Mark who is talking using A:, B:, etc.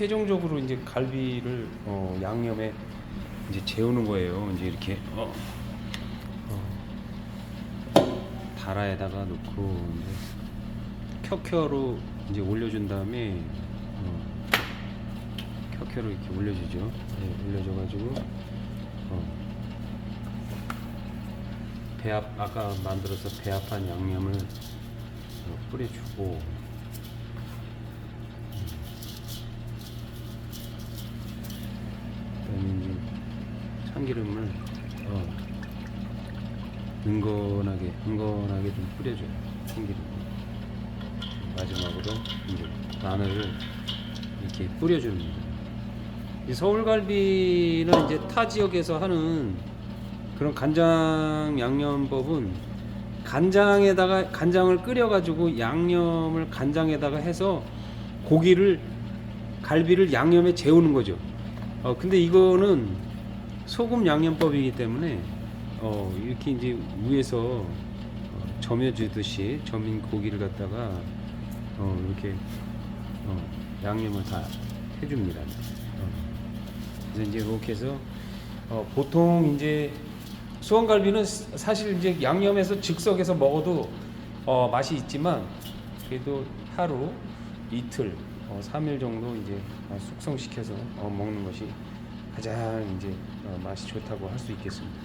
A: 최종적으로 이제 갈비를 어, 양념에 이제 재우는 거예요. 이제 이렇게 어, 어, 다라에다가 넣고 이제 켜켜로 이제 올려준 다음에 어, 켜켜로 이렇게 올려주죠. 네, 올려줘가지고 어, 배합 아까 만들어서 배합한 양념을 어, 뿌려주고 그다음에 이제 참기름을 어, 은건하게 은건하게 좀 뿌려줘요 참기름 마지막으로 이제 마늘을 이렇게 뿌려주는 거예요. 이 서울갈비는 이제 타 지역에서 하는 그런 간장 양념법은 간장에다가 간장을 끓여 가지고 양념을 간장에다가 해서 고기를 갈비를 양념에 재우는 거죠. 어 근데 이거는 소금 양념법이기 때문에 어 이렇게 이제 위에서 어, 점여주듯이 점인 고기를 갖다가 어 이렇게 어 양념을 다 해줍니다. 어. 그래서 이제 이렇게 해서 어 보통 이제 수원갈비는 스- 사실 이제 양념해서 즉석에서 먹어도 어 맛이 있지만 그래도 하루 이틀 어 3일 정도 이제 어, 숙성시켜서 어 먹는 것이 가장 이제 어 맛이 좋다고 할 수 있겠습니다.